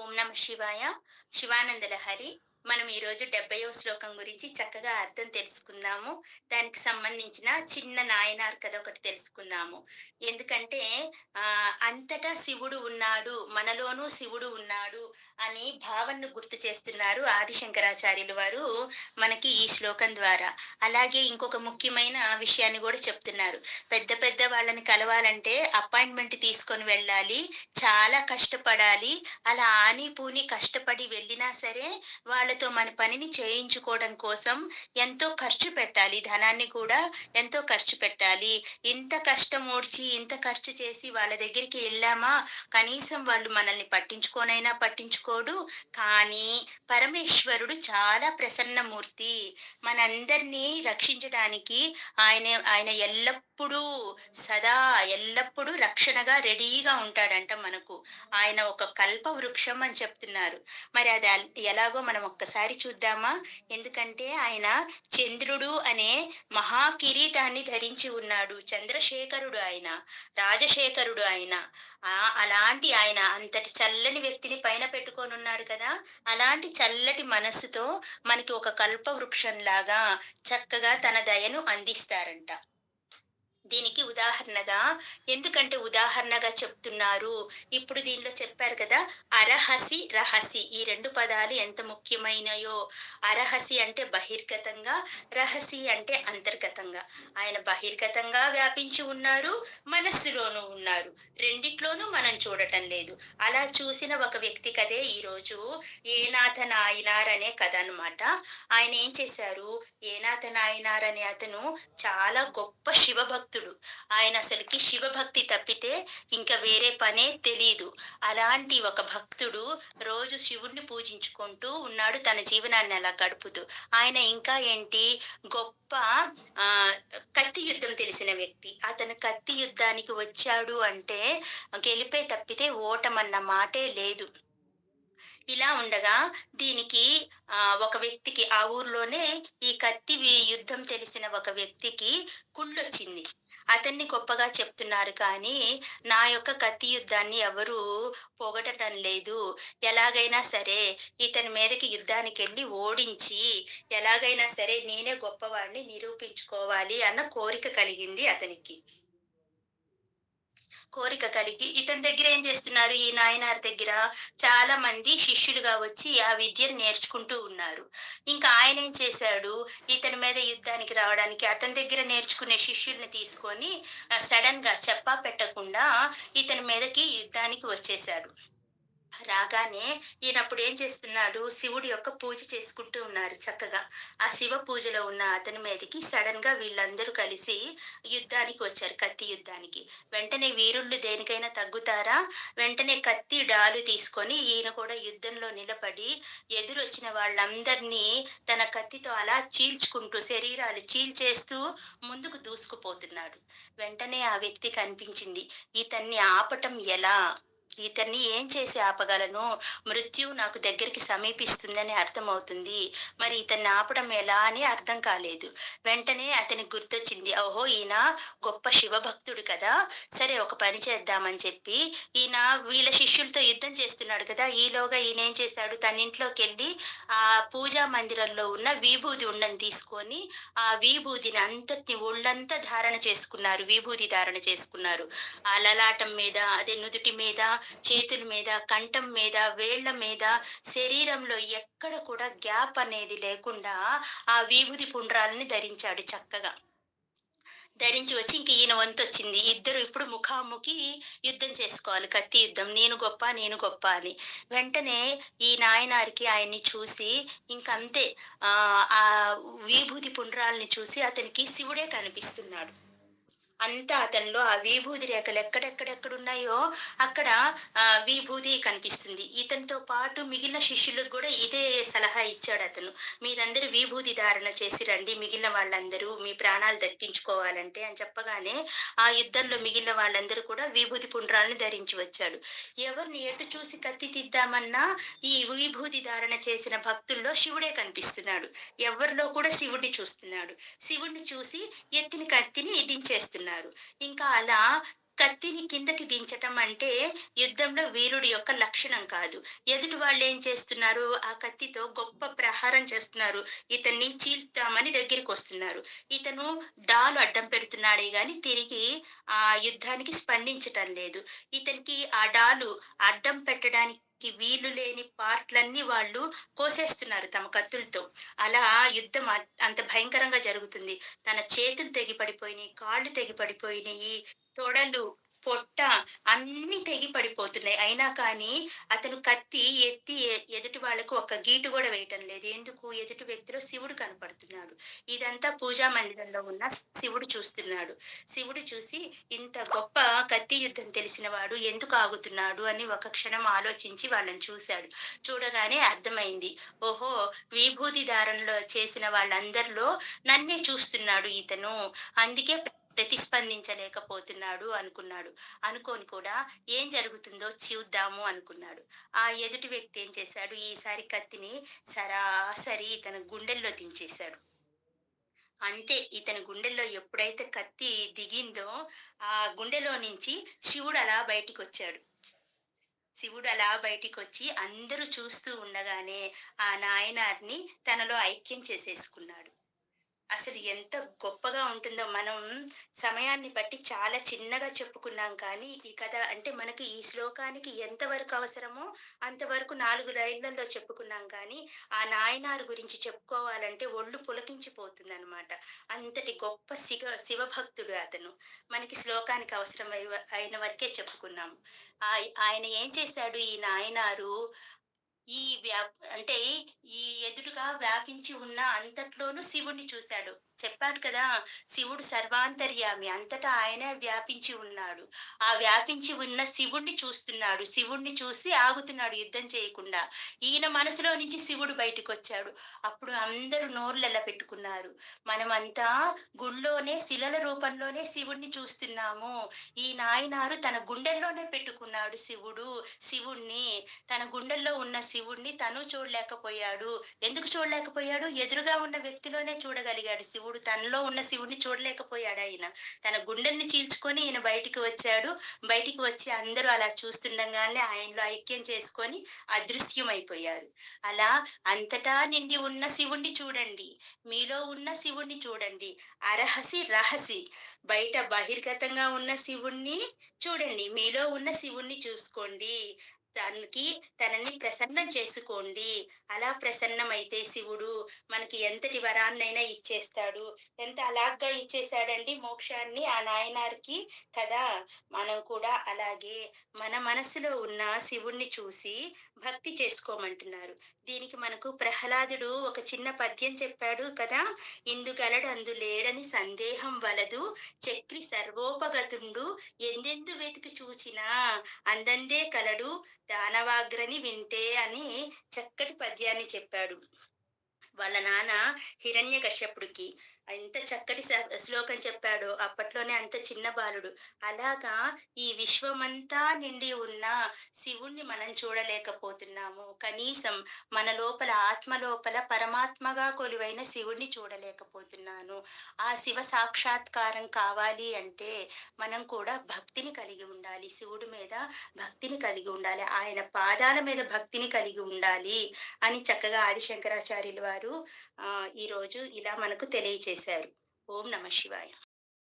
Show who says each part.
Speaker 1: ఓం నమ శివాయ. శివానంద లహరి మనం ఈరోజు డెబ్బయో శ్లోకం గురించి చక్కగా అర్థం తెలుసుకుందాము. దానికి సంబంధించిన చిన్న నాయనార్ కథ ఒకటి తెలుసుకుందాము. ఎందుకంటే ఆ అంతటా శివుడు ఉన్నాడు మనలోనూ శివుడు ఉన్నాడు అని భావనను గుర్తు చేస్తున్నారు ఆదిశంకరాచార్యులు వారు మనకి ఈ శ్లోకం ద్వారా. అలాగే ఇంకొక ముఖ్యమైన విషయాన్ని కూడా చెప్తున్నారు. పెద్ద పెద్ద వాళ్ళని కలవాలంటే అపాయింట్మెంట్ తీసుకొని వెళ్ళాలి చాలా కష్టపడాలి అలా ఆని పూని కష్టపడి వెళ్ళినా సరే వాళ్ళతో మన పనిని చేయించుకోవడం కోసం ఎంతో ఖర్చు పెట్టాలి ధనాన్ని కూడా ఎంతో ఖర్చు పెట్టాలి. ఇంత కష్టం ఓడ్చి ఇంత ఖర్చు చేసి వాళ్ళ దగ్గరికి వెళ్ళామా? కనీసం వాళ్ళు మనల్ని పట్టించుకోనైనా పట్టించుకోడు కానీ పరమేశ్వరుడు చాలా ప్రసన్నమూర్తి. మనందరినీ రక్షించడానికి ఆయన ఆయన ఎల్లప్పుడూ సదా ఎల్లప్పుడూ రక్షణగా రెడీగా ఉంటాడంట మనకు. ఆయన ఒక కల్ప వృక్షం అని చెప్తున్నారు. మరి అది ఎలాగో మనం ఒక్కసారి చూద్దామా? ఎందుకంటే ఆయన చంద్రుడు అనే మహా కిరీటాన్ని ధరించి ఉన్నాడు. చంద్రశేఖరుడు ఆయన రాజశేఖరుడు ఆయన. ఆ అలాంటి ఆయన అంతటి చల్లని వ్యక్తిని పైన పెట్టుకొని ఉన్నాడు కదా. అలాంటి చల్లటి మనస్సుతో మనకి ఒక కల్ప వృక్షంలాగా చక్కగా తన దయను అందిస్తారంట. దీనికి ఉదాహరణగా ఎందుకంటే ఉదాహరణగా చెప్తున్నారు. ఇప్పుడు దీనిలో చెప్పారు కదా అరహసి రహసి. ఈ రెండు పదాలు ఎంత ముఖ్యమైనయో? అరహసి అంటే బహిర్గతంగా రహసి అంటే అంతర్గతంగా. ఆయన బహిర్గతంగా వ్యాపించి ఉన్నారు మనస్సులోనూ ఉన్నారు. రెండిట్లోనూ మనం చూడటం లేదు. అలా చూసిన ఒక వ్యక్తి కదే ఈరోజు ఏనాథ నాయనార్ అనే కథ అన్నమాట ఆయన ఏం చేశారు? ఏనాథ నాయనార్ అనే అతను చాలా గొప్ప శివభక్తుడు. ఆయన అసలుకి శివభక్తి తప్పితే ఇంకా వేరే పనే తెలియదు అలాంటి ఒక భక్తుడు రోజు శివుణ్ణి పూజించుకుంటూ ఉన్నాడు తన జీవనాన్ని అలా గడుపుతూ. ఆయన ఇంకా ఏంటి? గొప్ప ఆ కత్తి యుద్ధం తెలిసిన వ్యక్తి. అతను కత్తి యుద్ధానికి వచ్చాడు అంటే గెలిపే తప్పితే ఓటమన్న మాటే లేదు. ఇలా ఉండగా దీనికి ఆ ఒక వ్యక్తికి ఆ ఊర్లోనే ఈ కత్తి యుద్ధం తెలిసిన ఒక వ్యక్తికి కుళ్ళొచ్చింది అతన్ని గొప్పగా చెప్తున్నారు. కానీ నా యొక్క కత్తి యుద్ధాన్ని ఎవరు పొగటడం లేదు. ఎలాగైనా సరే ఇతని మీదకి యుద్ధానికి వెళ్ళి ఓడించి ఎలాగైనా సరే నేనే గొప్పవాడిని నిరూపించుకోవాలి అన్న కోరిక కలిగింది అతనికి. కోరిక కలిగి ఇతని దగ్గర ఏం చేస్తున్నారు? ఈ నాయనార్ దగ్గర చాలా మంది శిష్యులుగా వచ్చి ఆ విద్యను నేర్చుకుంటూ ఉన్నారు. ఇంకా ఆయన ఏం చేశాడు? ఇతని మీద యుద్ధానికి రావడానికి అతని దగ్గర నేర్చుకునే శిష్యుల్ని తీసుకొని సడన్గా చెప్పా పెట్టకుండా ఇతని మీదకి యుద్ధానికి వచ్చేశాడు. రాగానే ఈయనప్పుడు ఏం చేస్తున్నాడు? శివుడి యొక్క పూజ చేసుకుంటూ ఉన్నారు చక్కగా. ఆ శివ పూజలో ఉన్న అతని మీదకి సడన్గా వీళ్ళందరూ కలిసి యుద్ధానికి వచ్చారు కత్తి యుద్ధానికి. వెంటనే వీరుళ్ళు దేనికైనా తగ్గుతారా? వెంటనే కత్తి డాలు తీసుకొని ఈయన కూడా యుద్ధంలో నిలబడి ఎదురొచ్చిన వాళ్ళందరినీ తన కత్తితో అలా చీల్చుకుంటూ శరీరాలు చీల్చేస్తూ ముందుకు దూసుకుపోతున్నాడు. వెంటనే ఆ వ్యక్తి కనిపించింది. ఇతన్ని ఆపటం ఎలా? ఇతన్ని ఏం చేసి ఆపగలను? మృత్యువు నాకు దగ్గరికి సమీపిస్తుందని అర్థమవుతుంది. మరి ఇతన్ని ఆపడం ఎలా అని అర్థం కాలేదు. వెంటనే అతనికి గుర్తొచ్చింది. ఓహో ఈయన గొప్ప శివభక్తుడు కదా. సరే ఒక పని చేద్దామని చెప్పి ఈయన వీళ్ళ శిష్యులతో యుద్ధం చేస్తున్నాడు కదా. ఈలోగా ఈయన ఏం చేశాడు తన ఇంట్లోకి వెళ్ళి ఆ పూజా మందిరంలో ఉన్న విభూది ఉండని తీసుకొని ఆ విభూదిని అంతటిని ఒళ్ళంతా ధారణ చేసుకున్నారు. విభూది ధారణ చేసుకున్నారు. ఆ లలాటం మీద అదే నుదుటి మీద చేతుల మీద కంఠం మీద వేళ్ళ మీద శరీరంలో ఎక్కడ కూడా గ్యాప్ అనేది లేకుండా ఆ విభూది పుండ్రాలని ధరించాడు చక్కగా. ధరించి వచ్చి ఇంక ఈయన వంతు వచ్చింది. ఇద్దరు ఇప్పుడు ముఖాముఖి యుద్ధం చేసుకోవాలి. కత్తి యుద్ధం. నేను గొప్ప నేను గొప్ప అని. వెంటనే ఈ నాయనారికి ఆయన్ని చూసి ఇంకంతే. ఆ ఆ విభూతి పుండ్రాలని చూసి అతనికి శివుడే కనిపిస్తున్నాడు. అంతా అతనిలో ఆ విభూతి రేఖలు ఎక్కడెక్కడెక్కడ ఉన్నాయో అక్కడ ఆ విభూది కనిపిస్తుంది. ఇతనితో పాటు మిగిలిన శిష్యులకు కూడా ఇదే సలహా ఇచ్చాడు అతను. మీరందరూ విభూది ధారణ చేసి రండి. మిగిలిన వాళ్ళందరూ మీ ప్రాణాలు దక్కించుకోవాలంటే అని చెప్పగానే ఆ యుద్ధంలో మిగిలిన వాళ్ళందరూ కూడా విభూతి పుండ్రాలను ధరించి వచ్చాడు ఎవరిని ఎటు చూసి కత్తి తిద్దామన్నా ఈ విభూతి ధారణ చేసిన భక్తుల్లో శివుడే కనిపిస్తున్నాడు. ఎవరిలో కూడా శివుడిని చూస్తున్నాడు. శివుడిని చూసి ఎత్తిన కత్తిని దించేస్తున్నారు ఇంకా అలా కత్తిని కిందకి దించటం అంటే యుద్ధంలో వీరుడి యొక్క లక్షణం కాదు. ఎదుటి వాళ్ళు ఏం చేస్తున్నారు? ఆ కత్తితో గొప్ప ప్రహారం చేస్తున్నారు. ఇతన్ని చీల్తామని దగ్గరికి వస్తున్నారు. ఇతను డాలు అడ్డం పెడుతున్నాడే గాని తిరిగి ఆ యుద్ధానికి స్పందించటం లేదు. ఇతనికి ఆ డాలు అడ్డం పెట్టడానికి కి వీలు లేని పార్ట్లన్నీ వాళ్ళు కోసేస్తున్నారు తమ కత్తులతో. అలా యుద్ధం అంత భయంకరంగా జరుగుతుంది. తన చేతులు తెగి పడిపోయినాయి కాళ్ళు తెగి పడిపోయినాయి తొడలు పొట్ట అన్ని తెగి పడిపోతున్నాయి. అయినా కానీ అతను కత్తి ఎత్తి ఎదుటి వాళ్ళకు ఒక గీటు కూడా వేయటం లేదు. ఎందుకు? ఎదుటి వ్యక్తిలో శివుడు కనపడుతున్నాడు. ఇదంతా పూజా మందిరంలో ఉన్న శివుడు చూస్తున్నాడు. శివుడు చూసి ఇంత గొప్ప కత్తి యుద్ధం తెలిసిన వాడు ఎందుకు ఆగుతున్నాడు అని ఒక క్షణం ఆలోచించి వాళ్ళని చూశాడు. చూడగానే అర్థమైంది. ఓహో విభూతి దారంలో చేసిన వాళ్ళందరిలో నన్నే చూస్తున్నాడు ఇతను. అందుకే ప్రతిస్పందించలేకపోతున్నాడు అనుకున్నాడు. అనుకోని కూడా ఏం జరుగుతుందో చూద్దాము అనుకున్నాడు. ఆ ఎదుటి వ్యక్తి ఏం చేశాడు? ఈసారి కత్తిని సరాసరి తన గుండెల్లో దించేశాడు. అంతే ఇతని గుండెల్లో ఎప్పుడైతే కత్తి దిగిందో ఆ గుండెలో నుంచి శివుడు అలా బయటికి వచ్చాడు శివుడు అలా బయటికి వచ్చి అందరూ చూస్తూ ఉండగానే ఆ నాయనార్ని తనలో ఐక్యం చేసేసుకున్నాడు. అసలు ఎంత గొప్పగా ఉంటుందో మనం సమయాన్ని బట్టి చాలా చిన్నగా చెప్పుకున్నాం. కానీ ఈ కథ అంటే మనకి ఈ శ్లోకానికి ఎంతవరకు అవసరమో అంతవరకు నాలుగు లైన్లలో చెప్పుకున్నాం. కానీ ఆ నాయనారు గురించి చెప్పుకోవాలంటే ఒళ్ళు పులకించిపోతుంది అనమాట అంతటి గొప్ప శివ శివభక్తుడు అతను. మనకి శ్లోకానికి అవసరం అయి- అయిన వరకే చెప్పుకున్నాము. ఆయన ఏం చేశాడు? ఈ నాయనారు ఈ వ్యా అంటే ఈ ఎదురుగా వ్యాపించి ఉన్న అంతట్లోనూ శివుణ్ణి చూశాడు. చెప్పాడు కదా శివుడు సర్వాంతర్యామి అంతటా ఆయనే వ్యాపించి ఉన్నాడు. ఆ వ్యాపించి ఉన్న శివుణ్ణి చూస్తున్నాడు. శివుణ్ణి చూసి ఆగుతున్నాడు యుద్ధం చేయకుండా. ఈయన మనసులో నుంచి శివుడు బయటకు వచ్చాడు అప్పుడు అందరూ నోర్లెల్ల పెట్టుకున్నారు. మనమంతా గుళ్ళోనే శిలల రూపంలోనే శివుణ్ణి చూస్తున్నాము. ఈ నాయనారు తన గుండెల్లోనే పెట్టుకున్నాడు శివుడు. శివుణ్ణి తన గుండెల్లో ఉన్న శివుణ్ణి తను చూడలేకపోయాడు. ఎందుకు చూడలేకపోయాడు? ఎదురుగా ఉన్న వ్యక్తిలోనే చూడగలిగాడు శివుడు. తనలో ఉన్న శివుణ్ణి చూడలేకపోయాడు ఆయన. తన గుండెల్ని చీల్చుకొని ఈయన బయటికి వచ్చాడు. బయటికి వచ్చి అందరూ అలా చూస్తుండగానే ఆయనలో ఐక్యం చేసుకొని అదృశ్యమైపోయారు. అలా అంతటా నిండి ఉన్న శివుణ్ణి చూడండి. మీలో ఉన్న శివుణ్ణి చూడండి. అరహసి రహసి. బయట బహిర్గతంగా ఉన్న శివుణ్ణి చూడండి. మీలో ఉన్న శివుణ్ణి చూసుకోండి. తనకి తనని ప్రసన్నం చేసుకోండి. అలా ప్రసన్నమైతే శివుడు మనకి ఎంతటి వరాన్నైనా ఇచ్చేస్తాడు. ఎంత అలాగ్గా ఇచ్చేసాడండి మోక్షాన్ని ఆ నాయనారికి కదా. మనం కూడా అలాగే మన మనసులో ఉన్న శివుణ్ణి చూసి భక్తి చేసుకోమంటున్నారు. దీనికి మనకు ప్రహ్లాదుడు ఒక చిన్న పద్యం చెప్పాడు కదా ఇందుగలడు అందు లేడని సందేహం వలదు చక్రి సర్వోపగతుండు ఎందెందు వెతికి చూచినా అందందే కలడు దానవాగ్రని వింటే అని చక్కటి పద్యాన్ని చెప్పాడు. వాళ్ళ నాన్న హిరణ్య కశ్యపుడికి ఎంత చక్కటి శ్లోకం చెప్పాడో అప్పట్లోనే అంత చిన్న బాలుడు. అలాగా ఈ విశ్వమంతా నిండి ఉన్న శివుణ్ణి మనం చూడలేకపోతున్నాము. కనీసం మన లోపల ఆత్మ లోపల పరమాత్మగా కొలువైన శివుణ్ణి చూడలేకపోతున్నాను. ఆ శివ సాక్షాత్కారం కావాలి అంటే మనం కూడా భక్తిని కలిగి ఉండాలి. శివుడి మీద భక్తిని కలిగి ఉండాలి. ఆయన పాదాల మీద భక్తిని కలిగి ఉండాలి అని చక్కగా ఆదిశంకరాచార్యులు వారు ఆ, ఈరోజు ఇలా మనకు తెలియచేశారు. ఓం నమ శివాయ.